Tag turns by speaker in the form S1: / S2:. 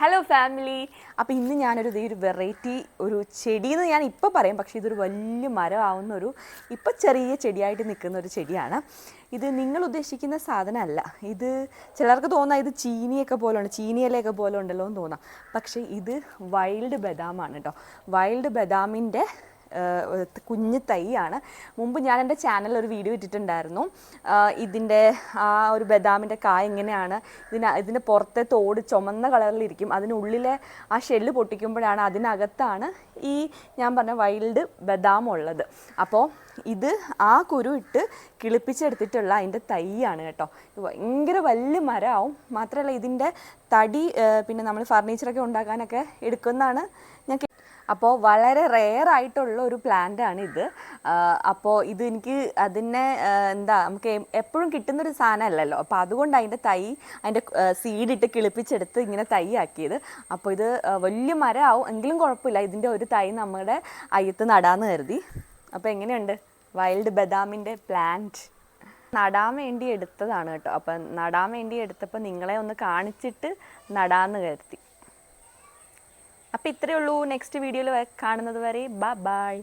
S1: Hello family അപ്പോൾ ഇന്ന് ഞാനൊരു ഇതേ ഒരു വെറൈറ്റി ഒരു ചെടി എന്ന് ഞാൻ ഇപ്പോൾ പറയും. പക്ഷേ ഇതൊരു വലിയ മരമാവുന്ന ഒരു ഇപ്പോൾ ചെറിയ ചെടിയായിട്ട് നിൽക്കുന്ന ഒരു ചെടിയാണ്. ഇത് നിങ്ങൾ ഉദ്ദേശിക്കുന്ന സാധനമല്ല. ഇത് ചിലർക്ക് തോന്നാം ഇത് ചീനിയൊക്കെ പോലെ ഉണ്ട് ചീനിയിലയൊക്കെ പോലെ ഉണ്ടല്ലോ എന്ന് തോന്നാം. പക്ഷേ ഇത് വൈൽഡ് ബദാമാണ് കേട്ടോ വൈൽഡ് ബദാമിന്റെ കുഞ്ഞ് തൈയാണ്. മുമ്പ് ഞാൻ എന്റെ ചാനലിൽ ഒരു വീഡിയോ ഇട്ടിട്ടുണ്ടായിരുന്നു. ഇതിന്റെ ആ ഒരു ബദാമിന്റെ കായ എങ്ങനെയാണ് ഇതിന് ഇതിന്റെ പുറത്തെ തോട് ചുമന്ന കളറിലിരിക്കും അതിനുള്ളിലെ ആ ഷെല്ല് പൊട്ടിക്കുമ്പോഴാണ് അതിനകത്താണ് ഈ ഞാൻ പറഞ്ഞ വൈൽഡ് ബദാം ഉള്ളത്. അപ്പോൾ ഇത് ആ കുരു ഇട്ട് കിളിപ്പിച്ചെടുത്തിട്ടുള്ള അതിന്റെ തൈയാണ് കേട്ടോ. ഭയങ്കര വലിയ മരമാവും. മാത്രമല്ല ഇതിന്റെ തടി പിന്നെ നമ്മൾ ഫർണിച്ചറൊക്കെ ഉണ്ടാക്കാനൊക്കെ എടുക്കുന്നതാണ് ഞാൻ അപ്പോൾ വളരെ റെയർ ആയിട്ടുള്ള ഒരു പ്ലാന്റ് ആണ് ഇത്. അപ്പോൾ ഇത് എനിക്ക് അതിനെ എന്താ നമുക്ക് എപ്പോഴും കിട്ടുന്നൊരു സാധനമല്ലല്ലോ അപ്പോൾ അതുകൊണ്ട് അതിന്റെ തൈ അതിന്റെ സീഡിട്ട് കിളിപ്പിച്ചെടുത്ത് ഇങ്ങനെ തൈ ആക്കിയത്. അപ്പോൾ ഇത് വലിയ മരമാവും എങ്കിലും കുഴപ്പമില്ല. ഇതിന്റെ ഒരു തൈ നമ്മുടെ അയ്യത്ത് നടാന്ന് കരുതി. അപ്പോൾ എങ്ങനെയുണ്ട്? വൈൽഡ് ബദാമിന്റെ പ്ലാന്റ് നടാൻ വേണ്ടി എടുത്തതാണ് കേട്ടോ. അപ്പം നടാൻ വേണ്ടി എടുത്തപ്പോൾ നിങ്ങളെ ഒന്ന് കാണിച്ചിട്ട് നടാന്ന് കരുതി. അപ്പോൾ ഇത്രയേ ഉള്ളൂ. നെക്സ്റ്റ് വീഡിയോയിൽ കാണുന്നത് വരെ ബൈ